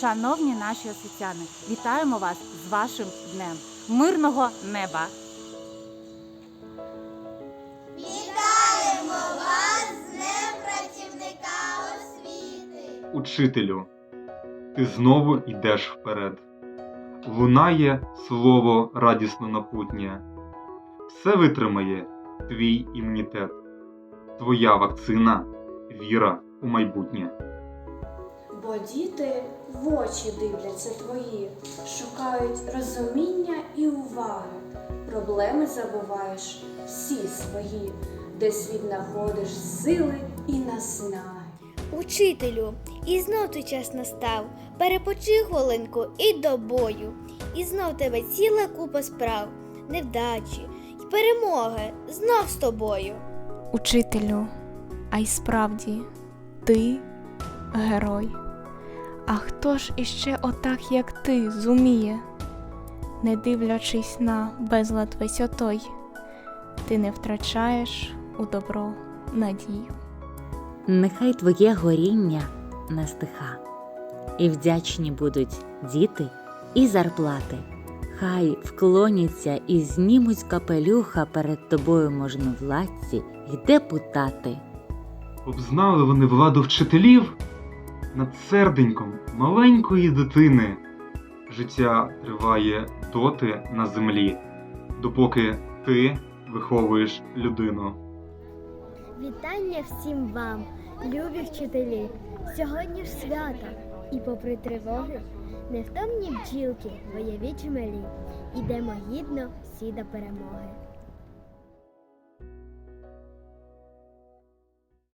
Шановні наші освітяни, вітаємо вас з вашим днем мирного неба! Вітаємо вас з Днем працівника освіти! Учителю, ти знову йдеш вперед. Лунає слово радісно напутнє. Все витримає твій імунітет, твоя вакцина, віра у майбутнє. Бо діти в очі дивляться твої, шукають розуміння і уваги. Проблеми забуваєш всі свої, де світ знаходиш сили і наснаги. Учителю, і знов той час настав. Перепочи хвилинку і до бою. І знов тебе ціла купа справ, невдачі й перемоги знов з тобою. Учителю, а й справді, ти герой. А хто ж іще отак, як ти, зуміє, не дивлячись на безлад весь отой, ти не втрачаєш у добро надію. Нехай твоє горіння не стиха, і вдячні будуть діти і зарплати. Хай вклоняться і знімуть капелюха перед тобою можновладці й депутати. Обзнали вони владу вчителів над серденьком маленької дитини. Життя триває доти на землі, допоки ти виховуєш людину. Вітання всім вам, любі вчителі. Сьогодні ж свято, і попри тривоги, невтомні бджілки, бойові чмелі. Ідемо гідно всі до перемоги.